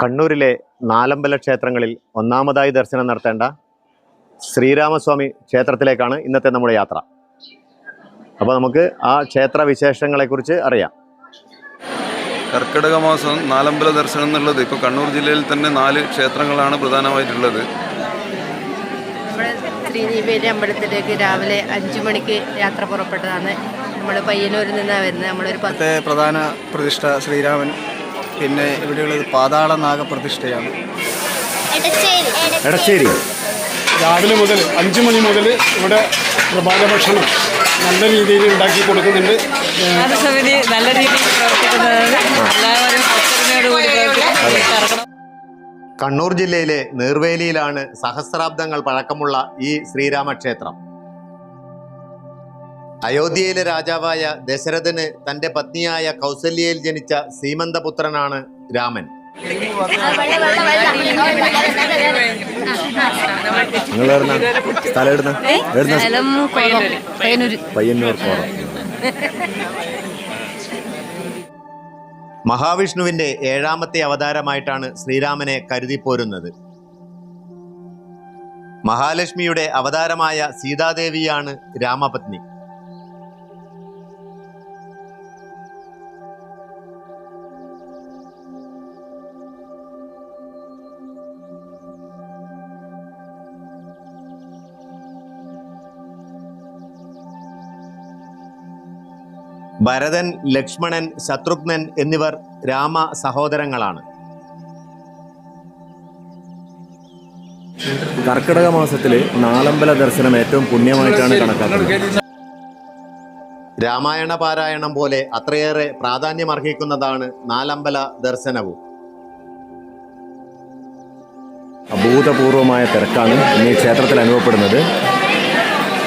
കണ്ണൂരിലെ നാലമ്പല ക്ഷേത്രങ്ങളിൽ ഒന്നാമതായി ദർശനം നടത്തേണ്ട ശ്രീരാമസ്വാമി ക്ഷേത്രത്തിലേക്കാണ് ഇന്നത്തെ നമ്മുടെ യാത്ര. അപ്പോൾ നമുക്ക് ആ ക്ഷേത്ര വിശേഷങ്ങളെക്കുറിച്ച് അറിയാം. കർക്കിടക മാസം നാലമ്പല ദർശനം എന്നുള്ളത് ഇപ്പോൾ കണ്ണൂർ ജില്ലയിൽ തന്നെ നാല് ക്ഷേത്രങ്ങളാണ് പ്രധാനമായിട്ടുള്ളത്. ശ്രീനീപേരി അമ്പലത്തിലേക്ക് രാവിലെ അഞ്ചു മണിക്ക് യാത്ര പുറപ്പെട്ടതാണ്. നമ്മൾ പയ്യന്നൂരിൽ നിന്നാണ് വരുന്നത്. നമ്മളൊരു പത്ത് പ്രധാന പ്രതിഷ്ഠ ശ്രീരാമൻ. പിന്നെ ഇവിടെയുള്ളത് പാതാള നാഗപ്രതിഷ്ഠയാണ്. എടച്ചേരി രാവിലെ മുതൽ അഞ്ച് മണി മുതൽ ഇവിടെ പ്രഭാത ഭക്ഷണം നല്ല രീതിയിൽ ഉണ്ടാക്കി കൊടുക്കുന്നുണ്ട്. സമിതി നല്ല രീതിയിൽ പ്രവർത്തിക്കുന്നതാണ്. എല്ലാവരും ഒത്തൊരുമയോടുകൂടി പ്രവർത്തിക്കണം കണ്ണൂർ ജില്ലയിലെ നീർവേലിയിലാണ് സഹസ്രാബ്ദങ്ങൾ പഴക്കമുള്ള ഈ ശ്രീരാമക്ഷേത്രം. അയോധ്യയിലെ രാജാവായ ദശരഥന് തന്റെ പത്നിയായ കൗസല്യയിൽ ജനിച്ച സീമന്തപുത്രനാണ് രാമൻ. മഹാവിഷ്ണുവിന്റെ ഏഴാമത്തെ അവതാരമായിട്ടാണ് ശ്രീരാമനെ കരുതിപ്പോരുന്നത് മഹാലക്ഷ്മിയുടെ അവതാരമായ സീതാദേവിയാണ് രാമപത്നി. ഭരതൻ ലക്ഷ്മണൻ ശത്രുഘ്നൻ എന്നിവർ രാമ സഹോദരങ്ങളാണ്. കർക്കിടക മാസത്തിലെ നാലമ്പല ദർശനം ഏറ്റവും പുണ്യമായിട്ടാണ് കണക്കാക്കുന്നത്. രാമായണ പാരായണം പോലെ അത്രയേറെ പ്രാധാന്യം അർഹിക്കുന്നതാണ് നാലമ്പല ദർശനവും. അഭൂതപൂർവമായ തിരക്കാണ് ഇന്ന് ഈ ക്ഷേത്രത്തിൽ അനുഭവപ്പെടുന്നത്.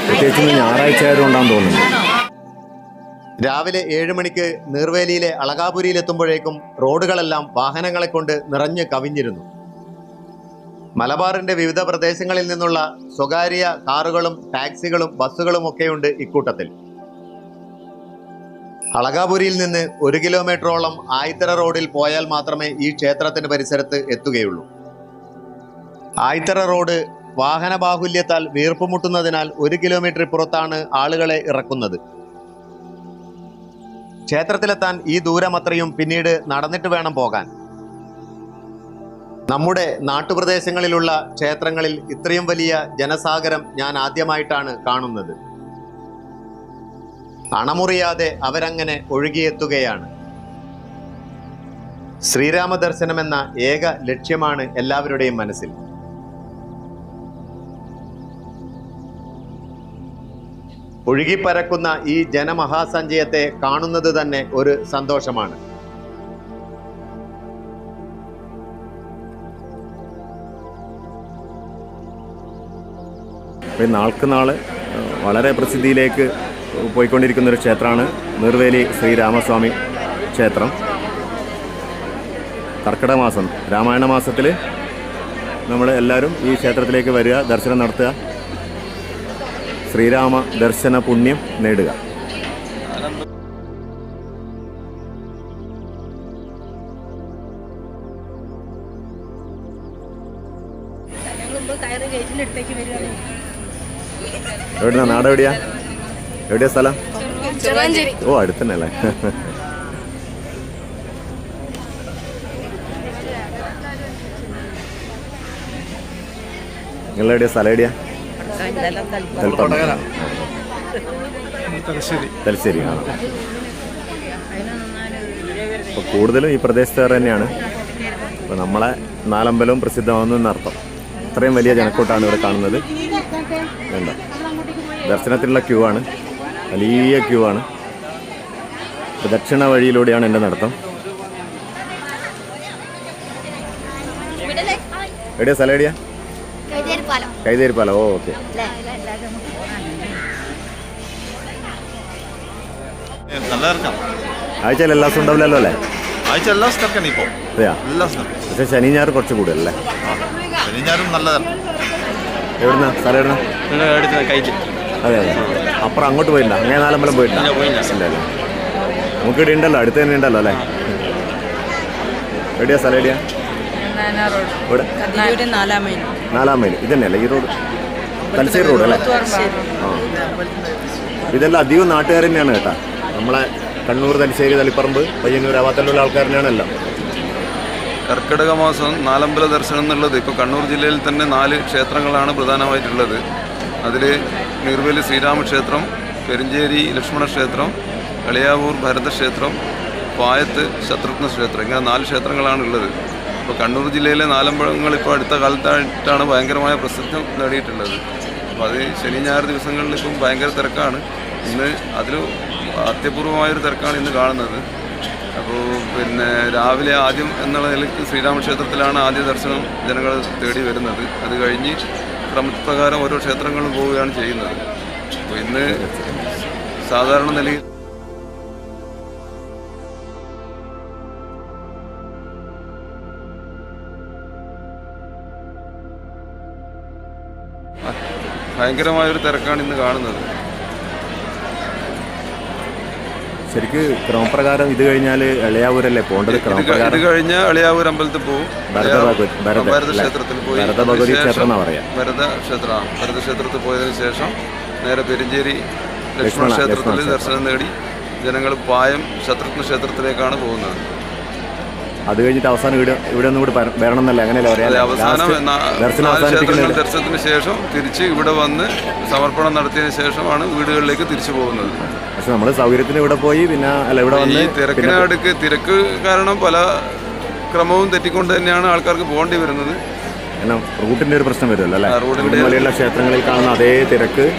പ്രത്യേകിച്ച് ഞായറാഴ്ച ആയതുകൊണ്ടാണെന്ന് തോന്നുന്നു. രാവിലെ ഏഴ് മണിക്ക് നീർവേലിയിലെ അളകാപുരിയിലെത്തുമ്പോഴേക്കും റോഡുകളെല്ലാം വാഹനങ്ങളെ കൊണ്ട് നിറഞ്ഞു കവിഞ്ഞിരുന്നു. മലബാറിന്റെ വിവിധ പ്രദേശങ്ങളിൽ നിന്നുള്ള സ്വകാര്യ കാറുകളും ടാക്സികളും ബസ്സുകളും ഒക്കെയുണ്ട് ഇക്കൂട്ടത്തിൽ. അളകാപുരിയിൽ നിന്ന് ഒരു കിലോമീറ്ററോളം ആയിത്തറ റോഡിൽ പോയാൽ മാത്രമേ ഈ ക്ഷേത്രത്തിന് പരിസരത്ത് എത്തുകയുള്ളൂ. ആയിത്തറ റോഡ് വാഹന ബാഹുല്യത്താൽ വീർപ്പുമുട്ടുന്നതിനാൽ ഒരു കിലോമീറ്റർ പുറത്താണ് ആളുകളെ ഇറക്കുന്നത്. ക്ഷേത്രത്തിലെത്താൻ ഈ ദൂരം അത്രയും പിന്നീട് നടന്നിട്ട് വേണം പോകാൻ. നമ്മുടെ നാട്ടുപ്രദേശങ്ങളിലുള്ള ക്ഷേത്രങ്ങളിൽ ഇത്രയും വലിയ ജനസാഗരം ഞാൻ ആദ്യമായിട്ടാണ് കാണുന്നത്. അണമുറിയാതെ അവരങ്ങനെ ഒഴുകിയെത്തുകയാണ്. ശ്രീരാമദർശനമെന്ന ഏക ലക്ഷ്യമാണ് എല്ലാവരുടെയും മനസ്സിൽ. ഒഴുകിപ്പരക്കുന്ന ഈ ജനമഹാസഞ്ചയത്തെ കാണുന്നത് തന്നെ ഒരു സന്തോഷമാണ്. നാൾക്ക് നാൾ വളരെ പ്രസിദ്ധിയിലേക്ക് പോയിക്കൊണ്ടിരിക്കുന്ന ഒരു ക്ഷേത്രമാണ് നിർവേലി ശ്രീരാമസ്വാമി ക്ഷേത്രം. കർക്കിടക മാസം രാമായണ മാസത്തിൽ നമ്മൾ എല്ലാവരും ഈ ക്ഷേത്രത്തിലേക്ക് വരിക ദർശനം നടത്തുക. ശ്രീരാമ ദർശന പുണ്യം നേടുക. എവിടുന്നാ? നാട് എവിടെയാ? എവിടെയാ സ്ഥലം? ഓ അടുത്തന്നെ അല്ലേ നിങ്ങളെവിടെയാ? സ്ഥലം എവിടെയാ. തലശ്ശേരി. ആണ് അപ്പോൾ കൂടുതലും ഈ പ്രദേശത്തുകാർ തന്നെയാണ്. അപ്പോൾ നമ്മളെ നാലമ്പലവും പ്രസിദ്ധമാകുന്നു എന്നർത്ഥം. ഇത്രയും വലിയ ജനക്കൂട്ടാണ് ഇവിടെ കാണുന്നത്. വേണ്ട. ദർശനത്തിനുള്ള ക്യൂ ആണ്. വലിയ ക്യൂ ആണ്. ദക്ഷിണ വഴിയിലൂടെയാണ് എന്റെ നടത്തം. എവിടെയാ സ്ഥലം എവിടെയാ? കൈതേരിപ്പാലം. ഓക്കെ. നല്ല ഇറക്കാം ആഴ്ചയിൽ എല്ലാ ദിവസവും ഉണ്ടാവില്ലല്ലോ അല്ലേ? ആഴ്ച എല്ലാ സ്ഥലക്കാണ് ഇപ്പോൾ അതെയാ? എല്ലാ സ്ഥലം പക്ഷേ ശനി ഞായർ കുറച്ച് കൂടുതലല്ലേ? നല്ലതാണ്. എവിടുന്ന? സ്ഥലം എവിടുന്ന? അതെ അതെ. അപ്പുറം അങ്ങോട്ട് പോയില്ല അങ്ങനെ നാലമ്പലം പോയില്ല. അല്ലേ നമുക്ക് ഇവിടെ ഉണ്ടല്ലോ അടുത്ത് തന്നെ ഉണ്ടല്ലോ അല്ലേ? എവിടെയാ സ്ഥലം എവിടെയാ? ഇവിടെ നാലാം മൈൽ നാലാം മൈൽ. ഇതന്നെയല്ലേ ഈ റോഡ്? തലശ്ശേരി റോഡ് അല്ലേ? ആ. ഇതെല്ലാം അധികം നാട്ടുകാർ തന്നെയാണ് കേട്ടാ. നമ്മളെ കണ്ണൂർ തലശ്ശേരി തളിപ്പറമ്പ് പയ്യന്നൂർ ആവാത്തലുള്ള ആൾക്കാർ എല്ലാം കർക്കിടക മാസം നാലമ്പല ദർശനം എന്നുള്ളത് ഇപ്പോൾ കണ്ണൂർ ജില്ലയിൽ തന്നെ നാല് ക്ഷേത്രങ്ങളാണ് പ്രധാനമായിട്ടുള്ളത്. അതിൽ നീർവേലി ശ്രീരാമക്ഷേത്രം പെരിഞ്ചേരി ലക്ഷ്മണ ക്ഷേത്രം കളിയാവൂർ ഭരതക്ഷേത്രം പായത്ത് ശത്രുഘ്ന ക്ഷേത്രം ഇങ്ങനെ നാല് ക്ഷേത്രങ്ങളാണ് ഉള്ളത്. ഇപ്പോൾ കണ്ണൂർ ജില്ലയിലെ നാലമ്പഴങ്ങൾ ഇപ്പോൾ അടുത്ത കാലത്തായിട്ടാണ് ഭയങ്കരമായ പ്രസിദ്ധം നേടിയിട്ടുള്ളത്. അപ്പോൾ അത് ശനി ഞായർ ദിവസങ്ങളിൽ ഇപ്പം ഭയങ്കര തിരക്കാണ്. ഇന്ന് അതിൽ അത്യപൂർവമായൊരു തിരക്കാണ് ഇന്ന് കാണുന്നത്. അപ്പോൾ പിന്നെ രാവിലെ ആദ്യം എന്നുള്ള നിലയ്ക്ക് ശ്രീരാമക്ഷേത്രത്തിലാണ് ആദ്യ ദർശനം ജനങ്ങൾ തേടി വരുന്നത്. അത് കഴിഞ്ഞ് ക്രമപ്രകാരം ഓരോ ക്ഷേത്രങ്ങളും പോവുകയാണ് ചെയ്യുന്നത്. അപ്പോൾ ഇന്ന് സാധാരണ നിലയിൽ ഭയങ്കരമായൊരു തിരക്കാണ് ഇന്ന് കാണുന്നത്. ശരിക്ക് ക്രമപ്രകാരം ഇത് കഴിഞ്ഞാൽ എളയാവൂരല്ലേ? പോകേണ്ടത് ഇത് ക- ഇത് ക്രമപ്രകാരം കഴിഞ്ഞ് അളിയാവൂർ അമ്പലത്തിൽ പോകും ഭരത ഭഗവതി- ഭരത ഭരത അല്ലേ? ക്ഷേത്രത്തിൽ പോയി. ഭരത ഭഗവതി ക്ഷേത്രം എന്നാ പറയാ. ഭരത ക്ഷേത്ര ആ, ഭരത ക്ഷേത്രത്തിൽ പോയതിനു ശേഷം നേരെ പെരിഞ്ചേരി ലക്ഷ്മണ ക്ഷേത്രത്തിൽ ദർശനം നേടി. ജനങ്ങൾ പായം ശത്രുഘ്ന ക്ഷേത്രത്തിലേക്കാണ് പോകുന്നത്. അത് കഴിഞ്ഞിട്ട് അവസാനം ഇവിടെ ഇവിടെ ഒന്നും കൂടി വര- വരണം എന്നല്ലേ അങ്ങനെയല്ലേ പറയാം? ദർശനത്തിന് ശേഷം തിരിച്ച് ഇവിടെ വന്ന് സമർപ്പണം നടത്തിയതിനു ശേഷമാണ് വീടുകളിലേക്ക് തിരിച്ചു പോകുന്നത്. പക്ഷെ നമ്മൾ സൗകര്യത്തിന് ഇവിടെ പോയി പിന്നെ അല്ല ഇവിടെ വന്ന് തിരക്കിനടുക്ക് തിരക്ക് കാരണം പല ക്രമവും തെറ്റിക്കൊണ്ട് തന്നെയാണ് ആൾക്കാർക്ക് പോകേണ്ടി വരുന്നത്. റൂട്ടിന്റെ ഒരു പ്രശ്നം വരുമല്ലോ അല്ലേ? റൂട്ടിന്റെ- ക്ഷേത്രങ്ങളിൽ കാണുന്ന അതേ തിരക്ക്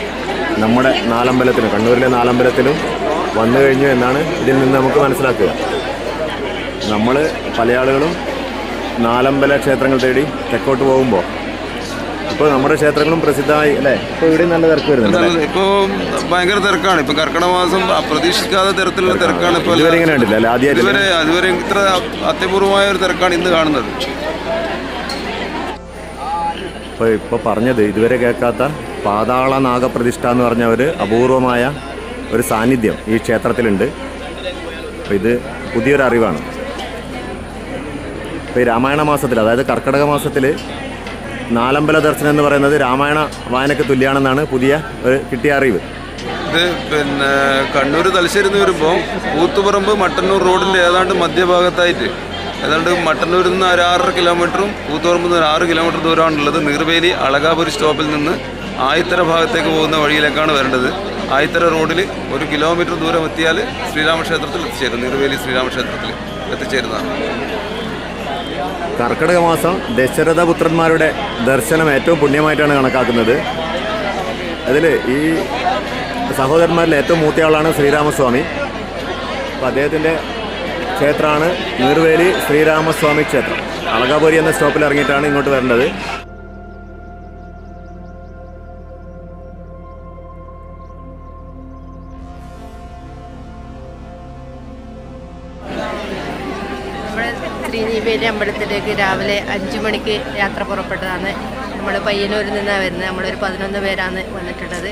നമ്മുടെ നാലമ്പലത്തിലും കണ്ണൂരിലെ നാലമ്പലത്തിലും വന്നു കഴിഞ്ഞു എന്നാണ് ഇതിൽ നിന്ന് നമുക്ക് മനസ്സിലാക്കുക. നമ്മൾ പല ആളുകളും നാലമ്പല ക്ഷേത്രങ്ങൾ തേടി തെക്കോട്ട് പോകുമ്പോൾ ഇപ്പോൾ നമ്മുടെ ക്ഷേത്രങ്ങളും പ്രസിദ്ധമായി അല്ലേ? ഇപ്പോൾ ഇവിടെ നല്ല തിരക്ക് വരുന്നുണ്ട് ഇപ്പോൾ ഭയങ്കര തിരക്കാണ്. ഇപ്പോൾ കർക്കിടക മാസം പ്രതീക്ഷിക്കാത്ത തരത്തിലുള്ള തിരക്കാണ് ഇപ്പോൾ ഇതുവരെ ഇങ്ങനെ കണ്ടില്ല അല്ലേ? ആദ്യമായിട്ട് ഇതുവരെ അതുവരെ ഇത്ര അത്യപൂർവമായ ഒരു തിരക്കാണ് ഇന്ന് കാണുന്നത്. ഇപ്പോൾ ഇപ്പോൾ പറഞ്ഞത് ഇതുവരെ കേൾക്കാത്ത പാതാള നാഗപ്രതിഷ്ഠ എന്ന് പറഞ്ഞ ഒരു അപൂർവമായ ഒരു സാന്നിധ്യം ഈ ക്ഷേത്രത്തിലുണ്ട്. അപ്പോൾ ഇത് പുതിയൊരു അറിവാണ് ഇപ്പോൾ ഈ രാമായണ മാസത്തിൽ അതായത് കർക്കിടക മാസത്തിൽ നാലമ്പല ദർശനം എന്ന് പറയുന്നത് രാമായണ വായനയ്ക്ക് തുല്യമാണെന്നാണ് പുതിയ ഒരു കിട്ടിയ അറിവ്. ഇത് പിന്നെ കണ്ണൂർ തലശ്ശേരി എന്ന് വരുമ്പോൾ കൂത്തുപറമ്പ് മട്ടന്നൂർ റോഡിന്റെ ഏതാണ്ട് മധ്യഭാഗത്തായിട്ട് ഏതാണ്ട് മട്ടന്നൂരിൽ നിന്ന് ഒരു ആറര കിലോമീറ്ററും കൂത്തുപറമ്പിൽ നിന്ന് ആറ് കിലോമീറ്റർ ദൂരമാണുള്ളത്. നീർവേലി അളകാപുരി സ്റ്റോപ്പിൽ നിന്ന് ആയിത്തര ഭാഗത്തേക്ക് പോകുന്ന വഴിയിലേക്കാണ് വരേണ്ടത്. ആയിത്തര റോഡിൽ ഒരു കിലോമീറ്റർ ദൂരം എത്തിയാൽ ശ്രീരാമക്ഷേത്രത്തിൽ എത്തിച്ചേരും. നീർവേലി ശ്രീരാമക്ഷേത്രത്തിൽ എത്തിച്ചേരുന്നതാണ്. കർക്കിടക മാസം ദശരഥ പുത്രന്മാരുടെ ദർശനം ഏറ്റവും പുണ്യമായിട്ടാണ് കണക്കാക്കുന്നത്. അതിൽ ഈ സഹോദരന്മാരിൽ ഏറ്റവും മൂത്തയാളാണ് ശ്രീരാമസ്വാമി. അപ്പോൾ അദ്ദേഹത്തിന്റെ ക്ഷേത്രമാണ് നീർവേലി ശ്രീരാമസ്വാമി ക്ഷേത്രം. അളകാപുരി എന്ന സ്റ്റോപ്പിൽ ഇറങ്ങിയിട്ടാണ് ഇങ്ങോട്ട് വരേണ്ടത്. അമ്പലത്തിലേക്ക് രാവിലെ അഞ്ചു മണിക്ക് യാത്ര പുറപ്പെട്ടതാണ്. നമ്മൾ പയ്യന്നൂരിൽ നിന്നാണ് വരുന്നത്. നമ്മളൊരു പതിനൊന്ന് പേരാണ് വന്നിട്ടുള്ളത്.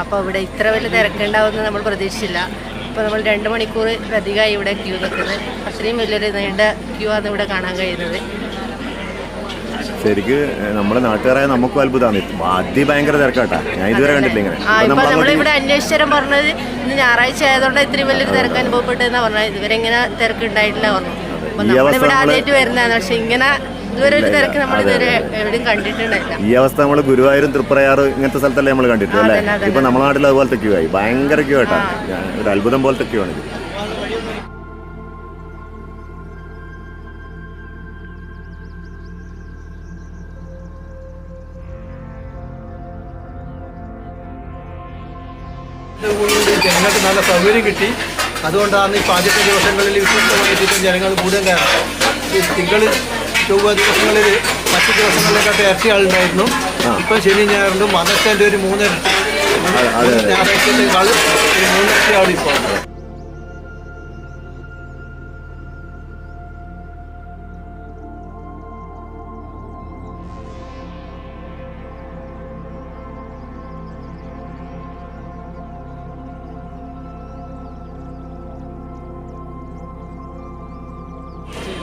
അപ്പോൾ ഇവിടെ ഇത്ര വലിയ തിരക്കുണ്ടാവുമെന്ന് നമ്മൾ പ്രതീക്ഷിച്ചില്ല. ഇപ്പോൾ നമ്മൾ രണ്ട് മണിക്കൂർ അധികമായി ഇവിടെ ക്യൂ നിൽക്കുന്നത് അത്രയും വലിയൊരു നീണ്ട ക്യൂ ആണ് ഇവിടെ കാണാൻ കഴിയുന്നത്. ശരിക്ക് നമ്മുടെ നാട്ടുകാരായ നമുക്കും അത്ഭുതമാണ്. അതിഭയങ്കര തിരക്കാട്ടാ. ഞാൻ ഇതുവരെ കണ്ടിട്ടില്ല ഇങ്ങനെ. നമ്മളിവിടെ അന്വേഷിച്ചാലും പറഞ്ഞത് ഇന്ന് ഞായറാഴ്ച ആയതുകൊണ്ട് ഇത്രയും വലിയൊരു തിരക്ക് അനുഭവപ്പെട്ടെന്ന് പറഞ്ഞത്. ഇതുവരെ ഇങ്ങനെ തിരക്ക് ഉണ്ടായിട്ടില്ല പറഞ്ഞു. ഈ അവസ്ഥ നമ്മൾ ഗുരുവായൂരും തൃപ്രയാറും ഇങ്ങനത്തെ സ്ഥലത്തല്ലേ നമ്മൾ കണ്ടിട്ടുള്ളൂ അല്ലേ. ഇപ്പൊ നമ്മുടെ നാട്ടിൽ അതുപോലത്തെ ക്യൂ ആയി ഭയങ്കര ക്യൂ ആയിട്ടാ ഒരു അത്ഭുതം പോലത്തെ ക്യൂ ആണ് നല്ല സൗകര്യം കിട്ടി. അതുകൊണ്ടാണ് ഇപ്പോൾ ആദ്യത്തെ ദിവസങ്ങളിൽ വിശ്വസ്തമായിട്ട് ജനങ്ങൾ കൂടുതൽ കാരണം ഈ തിങ്കൾ ചൊവ്വ ദിവസങ്ങളിൽ മറ്റു ദിവസങ്ങളിലേക്കാട്ട് ഇരട്ടി ആളുണ്ടായിരുന്നു ഇപ്പം ശനി ഞായറുണ്ടും മതത്തിന്റെ ഒരു മൂന്നിരട്ടി. ഒരു മൂന്നിരട്ടി ആൾ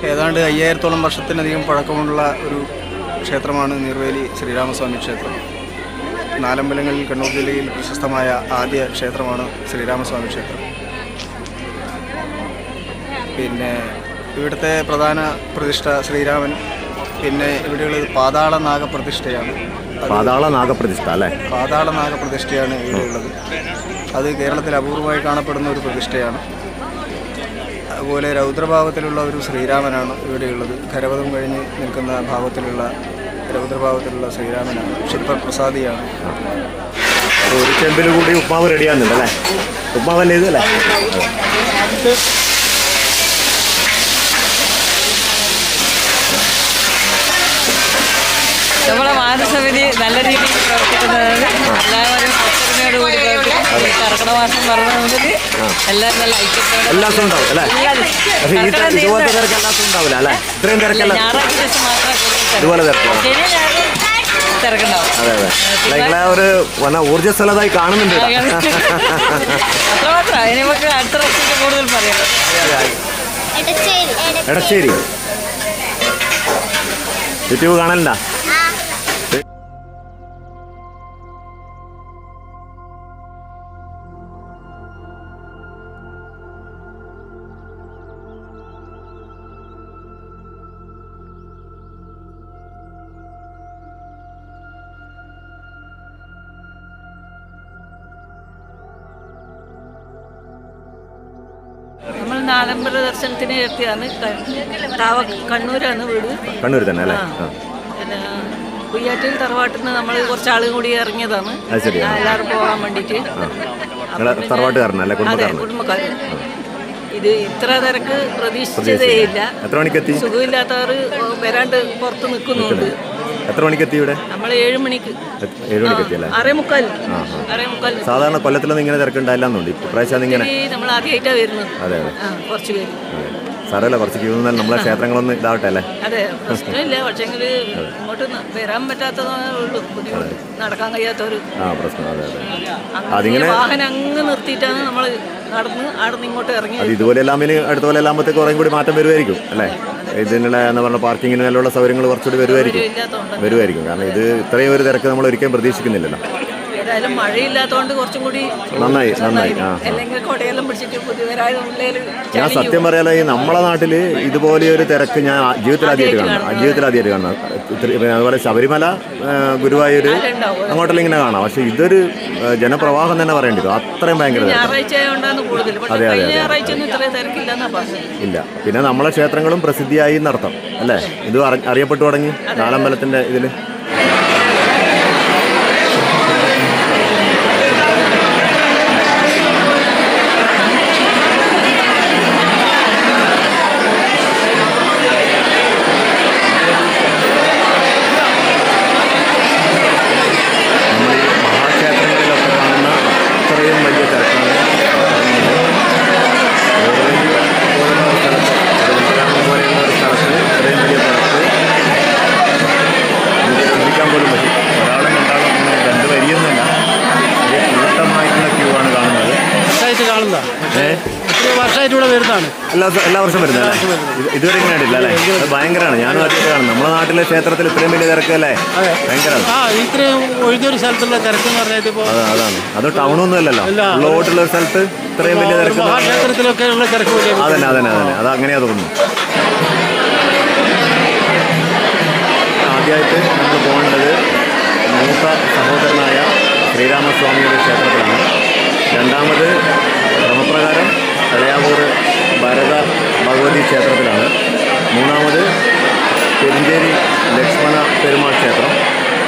ഏതാണ്ട് അയ്യായിരത്തോളം വർഷത്തിലധികം പഴക്കമുള്ള ഒരു ക്ഷേത്രമാണ് നീർവേലി ശ്രീരാമസ്വാമി ക്ഷേത്രം. നാലമ്പലങ്ങളിൽ കണ്ണൂർ ജില്ലയിൽ പ്രശസ്തമായ ആദ്യ ക്ഷേത്രമാണ് ശ്രീരാമസ്വാമി ക്ഷേത്രം. പിന്നെ ഇവിടുത്തെ പ്രധാന പ്രതിഷ്ഠ ശ്രീരാമൻ. പിന്നെ ഇവിടെയുള്ളത് പാതാള നാഗപ്രതിഷ്ഠയാണ്. പാതാള നാഗപ്രതിഷ്ഠ അല്ലേ? പാതാള നാഗപ്രതിഷ്ഠയാണ് ഇവിടെയുള്ളത്. അത് കേരളത്തിൽ അപൂർവമായി കാണപ്പെടുന്ന ഒരു പ്രതിഷ്ഠയാണ്. അതുപോലെ രൗദ്രഭാവത്തിലുള്ള ഒരു ശ്രീരാമനാണ് ഇവിടെയുള്ളത്. കരവതം കഴിഞ്ഞ് നിൽക്കുന്ന ഭാവത്തിലുള്ള രൗദ്രഭാവത്തിലുള്ള ശ്രീരാമനാണ്. ക്ഷിപ്രപ്രസാദിയാണ് ഒരു ചെമ്പിൽ കൂടി ഉപ്പാവ് റെഡിയാകുന്നുണ്ടല്ലേ ഉപ്പാവല്ലേ ഇതല്ലേ നമ്മളെ മാനസമിതി നല്ല രീതിയിൽ പ്രവർത്തിക്കുന്നത് എല്ലാവരും ഒത്തൊരുമയോട് കൂടി പ്രവർത്തിക്കും കർക്കിടക മാസം പറഞ്ഞ മുതൽ എല്ലാവരും നല്ല ഐക്യത്തോടെ എല്ലാ ദിവസവും ഉണ്ടാവും അല്ലേ പക്ഷേ ഈ കർക്കിടകം ഇതുപോലത്തെ തിരക്ക് എല്ലാ ദിവസവും ഉണ്ടാവില്ല അല്ലേ ഇത്രയും തിരക്കല്ല ഞായറാഴ്ച ദിവസം മാത്രമേ ഇതുപോലെ തിരക്കുണ്ടാവും അതെ. അതെ നിങ്ങളെ ഒരു വന്ന ഊർജസ്വലതായി കാണുന്നുണ്ട്. അത്രമാത്രം. നമുക്ക് അടുത്ത കൂടുതൽ പറയാം. യൂട്യൂബ് കാണലുണ്ടാ? നമ്മൾ നാലമ്പല ദർശനത്തിന് എത്തിയാണ് താവ കണ്ണൂരാണ് വീട്. കണ്ണൂർ തന്നെ അല്ലേ. കുയ്യാറ്റിൽ തറവാട്ടിൽ നിന്ന് നമ്മൾ കുറച്ച് ആളും കൂടി ഇറങ്ങിയതാണ്. എല്ലാവരും പോകാൻ വേണ്ടിയിട്ട്. നിങ്ങളെ തറവാട്ടുകാരനല്ലേ? കുടുംബക്കാരൻ. ഇത് ഇത്ര തിരക്ക് പ്രതീക്ഷിച്ചതേ ഇല്ല. എത്ര മണിക്കെത്തി? സുഖമില്ലാത്തവർ വരാണ്ട് പുറത്ത് നിൽക്കുന്നുണ്ട്. എത്ര മണിക്കെത്തി ഇവിടെ? നമ്മൾ ഏഴ് മണിക്ക്. ഏഴ് മണിക്ക് എത്തി അല്ലേ അറേ മുക്കാൽ. ആ, അറേ മുക്കാൽ. സാധാരണ കൊല്ലത്തിലൊന്നും ഇങ്ങനെ തിരക്കുണ്ടായില്ലെന്നുണ്ട് ഇപ്രാവശ്യം ഇങ്ങനെ നമ്മൾ ആദ്യമായിട്ടാണ് വരുന്നത്. അതെ അതെ. കുറച്ച് പേര്. സാരമല്ല കുറച്ച് ക്യൂ നിന്നാൽ നമ്മളെ ക്ഷേത്രങ്ങളൊന്നും ഇതാവട്ടെ അല്ലേ? അതെ പ്രശ്നമില്ല. പക്ഷേ ഇങ്ങോട്ട് ന- വരാൻ പറ്റാത്തതാണ് ഉള്ളൂ. നടക്കാൻ ആ പ്രശ്നം. അതെ അതെ. അതിങ്ങനെ- വാഹനം അങ്ങ് നിർത്തിയിട്ടാണ് നമ്മൾ നടന്ന് അവിടെ നിന്ന് ഇങ്ങോട്ട് ഇറങ്ങി അത് ഇതുപോലെ എല്ലാമിന് അടുത്ത പോലെ എല്ലാമ്പത്തേക്ക് കുറേ കൂടി മാറ്റം വരുമായിരിക്കും അല്ലേ? ഇതിനുള്ള എന്ന് പറഞ്ഞ പാർക്കിങ്ങിന് മേലുള്ള സൗകര്യങ്ങൾ കുറച്ചുകൂടി വരുമായിരിക്കും വരുമായിരിക്കും കാരണം ഇത് ഇത്രയും ഒരു തിരക്ക് നമ്മൾ ഒരിക്കലും പ്രതീക്ഷിക്കുന്നില്ലല്ലോ. ഏതായാലും മഴയില്ലാത്തതുകൊണ്ട് കുറച്ചും കൂടി നന്നായി നന്നായി. അല്ലെങ്കിൽ കൊടയെല്ലാം പിടിച്ചിട്ട് പുതിയവരായ ഞാൻ സത്യം പറയാലോ ഈ നമ്മളെ നാട്ടിൽ ഇതുപോലെ ഒരു തിരക്ക് ഞാൻ ജീവിതത്തിൽ ആദ്യമായിട്ട് കാണാം ജീവിതത്തിൽ ആദ്യമായിട്ട് കാണാം അതുപോലെ ശബരിമല ഗുരുവായൂര് ഗുരുവായൂർ അങ്ങോട്ടെല്ലാം ഇങ്ങനെ കാണാം. പക്ഷെ ഇതൊരു ജനപ്രവാഹം തന്നെ പറയേണ്ടി വരും അത്രയും ഭയങ്കര അതെ, അതെ, ഇല്ല. പിന്നെ നമ്മളെ ക്ഷേത്രങ്ങളും പ്രസിദ്ധിയായി എന്നർത്ഥം അല്ലേ? ഇത് അറിയപ്പെട്ടു തുടങ്ങി. നാലമ്പലത്തിന്റെ ഇതിൽ വരുന്നതാണ്. എല്ലാ എല്ലാ വർഷം വരുന്നത്. ഇതുവരെ ഇങ്ങനെ ആയിട്ടില്ല അല്ലേ? ഭയങ്കരമാണ്. ഞാനും അറിയാണ് നമ്മുടെ നാട്ടിലെ ക്ഷേത്രത്തിൽ ഇത്രയും വലിയ തിരക്കല്ലേ ഭയങ്കരമാണ്. ആ ഇത്രയും ഒഴിഞ്ഞൊരു സ്ഥലത്തുള്ള തിരക്ക് എന്ന് പറഞ്ഞാൽ ഇപ്പോൾ അതാണ്. അത് ടൗണൊന്നും അല്ലല്ലോ. അല്ല. ഉള്ളോട്ടുള്ള സ്ഥലത്ത് ഇത്രയും വലിയ തിരക്ക് പറഞ്ഞാൽ- ഉള്ള തിരക്ക് അതന്നെ അതന്നെ അതന്നെ. അത് അങ്ങനെയാ തോന്നുന്നു. ആദ്യമായിട്ട് നമ്മൾ പോകേണ്ടത് മൂത്ത സഹോദരനായ ശ്രീരാമസ്വാമിയുടെ ക്ഷേത്രത്തിലാണ്. രണ്ടാമത് ക്രമപ്രകാരം ഇളയാവൂർ ഭരത ഭഗവതി ക്ഷേത്രത്തിലാണ്. മൂന്നാമത് പെരിഞ്ചേരി ലക്ഷ്മണ പെരുമാൾ ക്ഷേത്രം.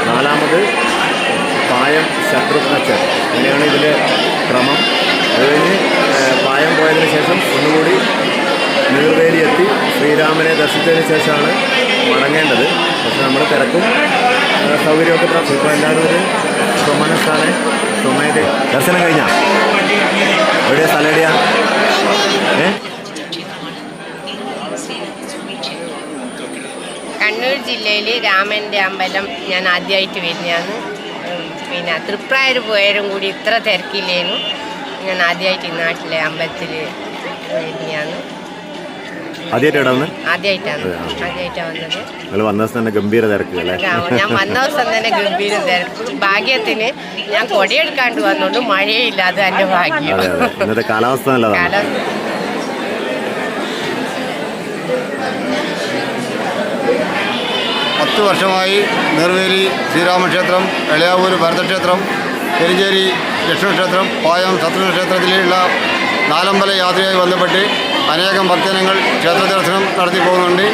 നാലാമത് പായം ശത്രുഘ്ന ക്ഷേത്രം. അങ്ങനെയാണ് ഇതിലെ ക്രമം. അത് കഴിഞ്ഞ് പായം പോയതിന് ശേഷം ഒന്നുകൂടി നീർവേലി എത്തി. ശ്രീരാമനെ ദർശിച്ചതിന് ശേഷമാണ് മടങ്ങേണ്ടത്. പക്ഷെ നമ്മൾ തിരക്കും സൗകര്യമൊക്കെ പ്രാപ്തി ഇപ്പോൾ എല്ലാവരും ഒരു സ്വമനസ്ഥാനെ സ്വമേധ ദർശനം കഴിഞ്ഞാ എവിടെയാ സ്ഥലം എവിടെയാ ഏ കണ്ണൂർ ജില്ലയിൽ രാമന്റെ അമ്പലം ഞാൻ ആദ്യമായിട്ട് വരുന്നതാണ്. പിന്നെ തൃപ്രായർ പോയാലും കൂടി ഇത്ര തിരക്കില്ലേനു. ഞാൻ ആദ്യമായിട്ട് ഈ നാട്ടിലെ അമ്പലത്തിൽ വരുന്നതാണ്. ആദ്യമായിട്ടാണ് ആദ്യമായിട്ടാണ് വന്നത്. തന്നെ ഗംഭീര തിരക്ക് ഞാൻ വന്ന ദിവസം തന്നെ ഗംഭീരം തിരക്ക്. ഭാഗ്യത്തിന് ഞാൻ കൊടിയെടുക്കാണ്ട് വന്നോണ്ട് മഴയില്ല അത് എന്റെ ഭാഗ്യം ഇന്നത്തെ കാലാവസ്ഥ നല്ലതാണ്. കാലം പത്ത് വർഷമായി നെർവേലി ശ്രീരാമക്ഷേത്രം എളയാവൂർ ഭരതക്ഷേത്രം പെരിഞ്ചേരി ലക്ഷ്മണക്ഷേത്രം പായം സത്യനാരായണ ക്ഷേത്രത്തിലുള്ള നാലമ്പല യാത്രയായി ബന്ധപ്പെട്ട് അനേകം ഭക്തജനങ്ങൾ ക്ഷേത്ര ദർശനം നടത്തി പോകുന്നുണ്ട്.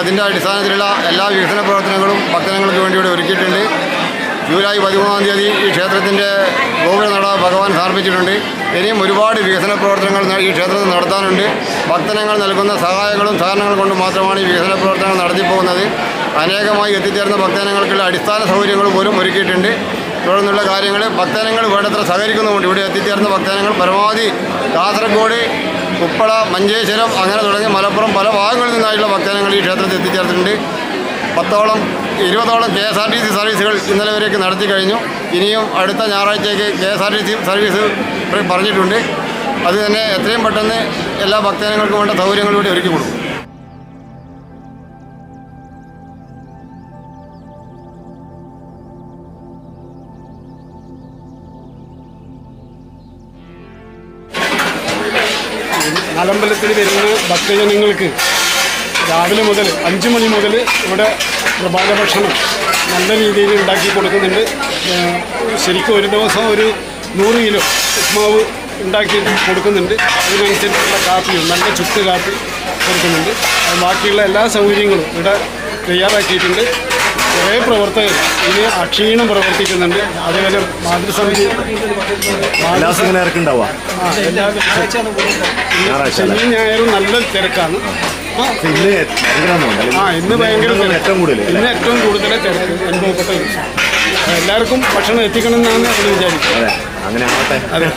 അതിന്റെ അടിസ്ഥാനത്തിലുള്ള എല്ലാ വികസന പ്രവർത്തനങ്ങളും ഭക്തജനങ്ങൾക്ക് വേണ്ടി ഇവിടെ ഒരുക്കിയിട്ടുണ്ട്. ജൂലൈ പതിമൂന്നാം തീയതി ഈ ക്ഷേത്രത്തിന്റെ ഗോപുരനട ഭഗവാൻ സമർപ്പിച്ചിട്ടുണ്ട്. ഇനിയും ഒരുപാട് വികസന പ്രവർത്തനങ്ങൾ ഈ ക്ഷേത്രത്തിൽ നടത്താനുണ്ട്. ഭക്തനങ്ങൾ നൽകുന്ന സഹായങ്ങളും സഹകരണങ്ങളും കൊണ്ട് മാത്രമാണ് ഈ വികസന പ്രവർത്തനങ്ങൾ നടത്തിപ്പോകുന്നത്. അനേകമായി എത്തിച്ചേർന്ന ഭക്തജനങ്ങൾക്കുള്ള അടിസ്ഥാന സൗകര്യങ്ങൾ പോലും ഒരുക്കിയിട്ടുണ്ട്. തുടർന്നുള്ള കാര്യങ്ങൾ ഭക്തജനങ്ങൾ വേണ്ടത്ര സഹകരിക്കുന്നുമുണ്ട്. ഇവിടെ എത്തിച്ചേർന്ന ഭക്തജനങ്ങൾ പരമാവധി കാസർഗോഡ് ഉപ്പള മഞ്ചേശ്വരം അങ്ങനെ തുടങ്ങി മലപ്പുറം പല ഭാഗങ്ങളിൽ നിന്നായിട്ടുള്ള ഭക്തജനങ്ങൾ ഈ ക്ഷേത്രത്തിൽ എത്തിച്ചേർത്തിട്ടുണ്ട്. പത്തോളം ഇരുപതോളം K S R T C സർവീസുകൾ ഇന്നലെ വരെയൊക്കെ നടത്തി കഴിഞ്ഞു. ഇനിയും അടുത്ത ഞായറാഴ്ചയ്ക്ക് K S R T C service പറഞ്ഞിട്ടുണ്ട്. അത് തന്നെ എത്രയും പെട്ടെന്ന് എല്ലാ ഭക്തജനങ്ങൾക്കും വേണ്ട സൗകര്യങ്ങളിലൂടെ ഒരുക്കി കൊടുക്കും. അമ്പലത്തിൽ വരുന്ന ഭക്തജനങ്ങൾക്ക് രാവിലെ മുതൽ അഞ്ച് മണി മുതൽ ഇവിടെ പ്രഭാത ഭക്ഷണം നല്ല രീതിയിൽ ഉണ്ടാക്കി കൊടുക്കുന്നുണ്ട്. ശരിക്കും ഒരു ദിവസം ഒരു നൂറ് കിലോ ഉപ്മാവ് ഉണ്ടാക്കി കൊടുക്കുന്നുണ്ട്. അതിനനുസരിച്ചുള്ള കാപ്പിയും നല്ല ചുക്ക് കാപ്പി കൊടുക്കുന്നുണ്ട്. ബാക്കിയുള്ള എല്ലാ സൗകര്യങ്ങളും ഇവിടെ തയ്യാറാക്കിയിട്ടുണ്ട്. കുറേ പ്രവർത്തകർ ഇനി അക്ഷീണം പ്രവർത്തിക്കുന്നുണ്ട്. അതേപോലെ മാതൃസമിതി എല്ലാ ദിവസവും ഇങ്ങനെ ഇറക്കുണ്ടാവുക ആ, എല്ലാ ഞായറാഴ്ച അല്ലേ? ശനിയും ഞായറും നല്ല തിരക്കാണ്. ഇന്ന് ഭയങ്കര ആ ഇന്ന് ഭയങ്കര തിരക്ക്. ഏറ്റവും കൂടുതൽ ഇന്ന് ഏറ്റവും കൂടുതൽ തിരക്ക്. അനുഭവപ്പെട്ട ഒരു ദിവസം. എല്ലാവർക്കും ഭക്ഷണം എത്തിക്കണം എന്നാണ് നമ്മൾ വിചാരിക്കുന്നത്. അതെ അങ്ങനെ ആവട്ടെ. അതെ.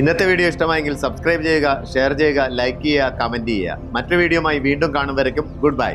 ഇന്നത്തെ വീഡിയോ ഇഷ്ടമായെങ്കിൽ സബ്സ്ക്രൈബ് ചെയ്യുക ഷെയർ ചെയ്യുക ലൈക്ക് ചെയ്യുക കമന്റ് ചെയ്യുക. മറ്റു വീഡിയോയുമായി വീണ്ടും കാണും വരയ്ക്കും. Good bye.